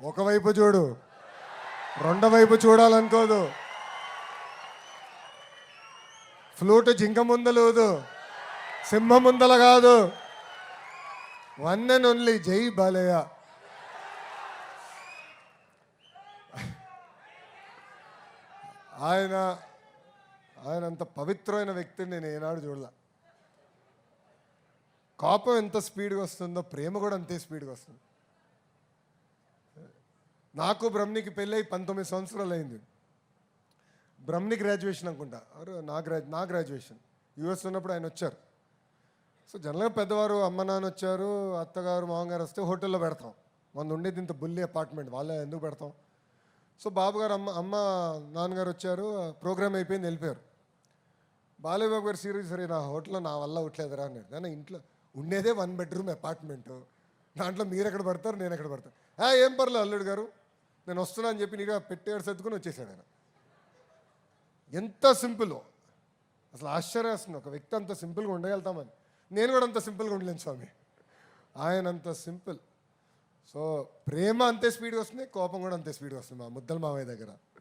ఒకవైపు చూడు. రెండో వైపు చూడాలనుకోదు. ఫ్లూట్ జింక ముందలేదు. సింహం ముందల కాదు. వన్ అండ్ ఓన్లీ జై బాలయ్య. ఆయన ఆయన అంత పవిత్రమైన వ్యక్తిని నేను ఏనాడు చూడలే. కోపం ఎంత స్పీడ్గా వస్తుందో ప్రేమ కూడా అంతే స్పీడ్గా వస్తుంది. నాకు బ్రహ్మికి పెళ్ళై పంతొమ్మిది సంవత్సరాలు అయింది బ్రహ్మని గ్రాడ్యుయేషన్ అనుకుంటా నా గ్రా నా గ్రాడ్యుయేషన్ యూఎస్ ఉన్నప్పుడు ఆయన వచ్చారు. సో జనరల్గా పెద్దవారు అమ్మ నాన్న వచ్చారు అత్తగారు మామగారు వస్తే హోటల్లో పెడతాం. మన ఉండేది ఇంత బుల్లి అపార్ట్మెంట్ వాళ్ళే ఎందుకు పెడతాం? సో బాబు గారు అమ్మ అమ్మ నాన్నగారు వచ్చారు ప్రోగ్రామ్ అయిపోయింది వెళ్ళిపోయారు. బాలయ్యబాబు గారు సీరియస్ సరే నా హోటల్లో నా వల్ల ఉట్లేదురా అన్నాడు. కానీ ఇంట్లో ఉండేదే వన్ బెడ్రూమ్ అపార్ట్మెంట్ దాంట్లో మీరు ఎక్కడ పడతారు నేను ఎక్కడ పడతాను. "ఆ, ఏం పర్లేదు అల్లుడు గారు. నేను వస్తున్నా అని చెప్పి నీగా పెట్టేడు సర్దుకుని వచ్చేసాడు ఆయన. ఎంత సింపుల్. అసలు ఆశ్చర్యం ఒక వ్యక్తి అంత సింపుల్గా ఉండగలుగుతామని. నేను కూడా అంత సింపుల్గా ఉండలేను స్వామి. ఆయన అంత సింపుల్. సో ప్రేమ అంతే స్పీడ్గా వస్తుంది కోపం కూడా అంతే స్పీడ్గా వస్తుంది మా ముద్దల మావయ్య దగ్గర.